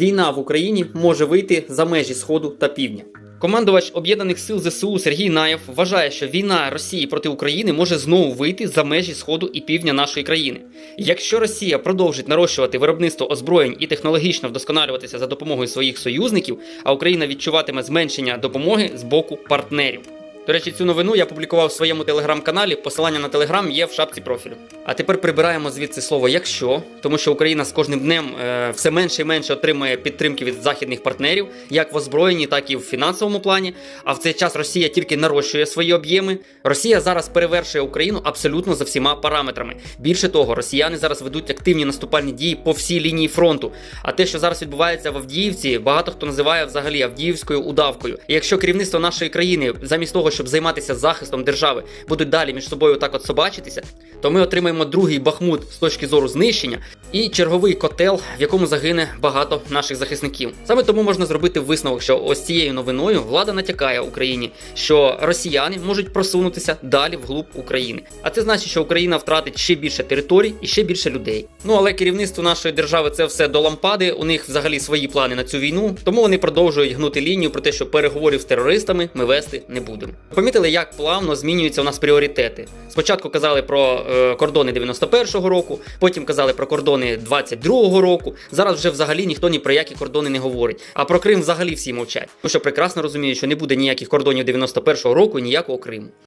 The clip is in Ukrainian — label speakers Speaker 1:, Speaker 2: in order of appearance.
Speaker 1: Війна в Україні може вийти за межі Сходу та Півдня. Командувач об'єднаних сил ЗСУ Сергій Наєв вважає, що війна Росії проти України може знову вийти за межі Сходу і Півдня нашої країни. Якщо Росія продовжить нарощувати виробництво озброєнь і технологічно вдосконалюватися за допомогою своїх союзників, а Україна відчуватиме зменшення допомоги з боку партнерів. До речі, цю новину я публікував в своєму телеграм-каналі. Посилання на телеграм є в шапці профілю. А тепер прибираємо звідси слово якщо, тому що Україна з кожним днем е, все менше і менше отримує підтримки від західних партнерів, як в озброєнні, так і в фінансовому плані. А в цей час Росія тільки нарощує свої об'єми. Росія зараз перевершує Україну абсолютно за всіма параметрами. Більше того, росіяни зараз ведуть активні наступальні дії по всій лінії фронту. А те, що зараз відбувається в Авдіївці, багато хто називає взагалі Авдіївською удавкою. І якщо керівництво нашої країни, замість того, щоб займатися захистом держави, будуть далі між собою так от собачитися, то ми отримаємо другий бахмут з точки зору знищення і черговий котел, в якому загине багато наших захисників. Саме тому можна зробити висновок, що ось цією новиною влада натякає Україні, що росіяни можуть просунутися далі вглуб України. А це значить, що Україна втратить ще більше територій і ще більше людей. Ну але керівництво нашої держави це все до лампади. У них взагалі свої плани на цю війну, тому вони продовжують гнути лінію про те, що переговорів з терористами ми вести не будемо. Помітили, як плавно змінюються у нас пріоритети. Спочатку казали про е, кордони 91-го року, потім казали про кордони 22-го року. Зараз вже взагалі ніхто ні про які кордони не говорить. А про Крим взагалі всі мовчать. Тому що прекрасно розуміють, що не буде ніяких кордонів 91-го року і ніякого Криму.